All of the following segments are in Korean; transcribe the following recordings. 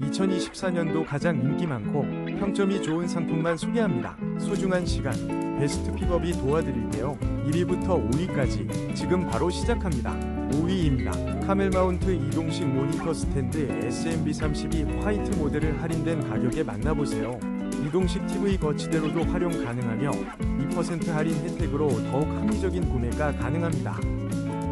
2024년도 가장 인기 많고 평점이 좋은 상품만 소개합니다. 소중한 시간, 베스트 픽업이 도와드릴게요. 1위부터 5위까지 지금 바로 시작합니다. 5위입니다. 카멜 마운트 이동식 모니터 스탠드 SMB32 화이트 모델을 할인된 가격에 만나보세요. 이동식 TV 거치대로도 활용 가능하며 2% 할인 혜택으로 더욱 합리적인 구매가 가능합니다.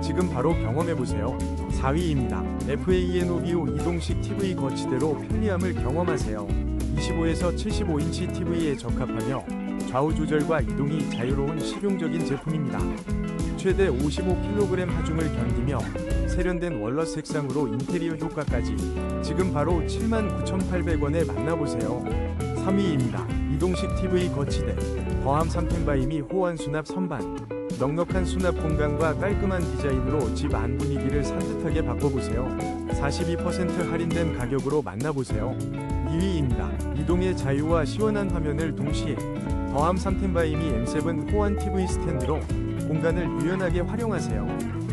지금 바로 경험해보세요. 4위입니다. FANOVO 이동식 TV 거치대로 편리함을 경험하세요. 25에서 75인치 TV에 적합하며 좌우 조절과 이동이 자유로운 실용적인 제품입니다. 최대 55kg 하중을 견디며 세련된 월러 색상으로 인테리어 효과까지 지금 바로 79,800원에 만나보세요. 3위입니다. 이동식 TV 거치대 더함 3펜바임이 호환 수납 선반 넉넉한 수납 공간과 깔끔한 디자인으로 집 안 분위기를 산뜻하게 바꿔보세요. 42% 할인된 가격으로 만나보세요. 2위입니다. 이동의 자유와 시원한 화면을 동시에 더함 3템바이미 M7 호환 TV 스탠드로 공간을 유연하게 활용하세요.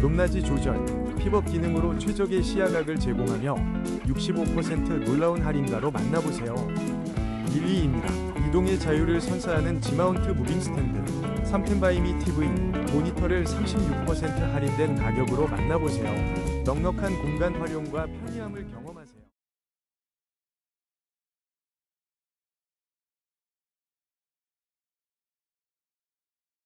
높낮이 조절, 픽업 기능으로 최적의 시야각을 제공하며 65% 놀라운 할인가로 만나보세요. 1위입니다. 이동의 자유를 선사하는 지마운트 무빙 스탠드 3템바이미 TV 모니터를 36% 할인된 가격으로 만나보세요. 넉넉한 공간 활용과 편리함을 경험하세요.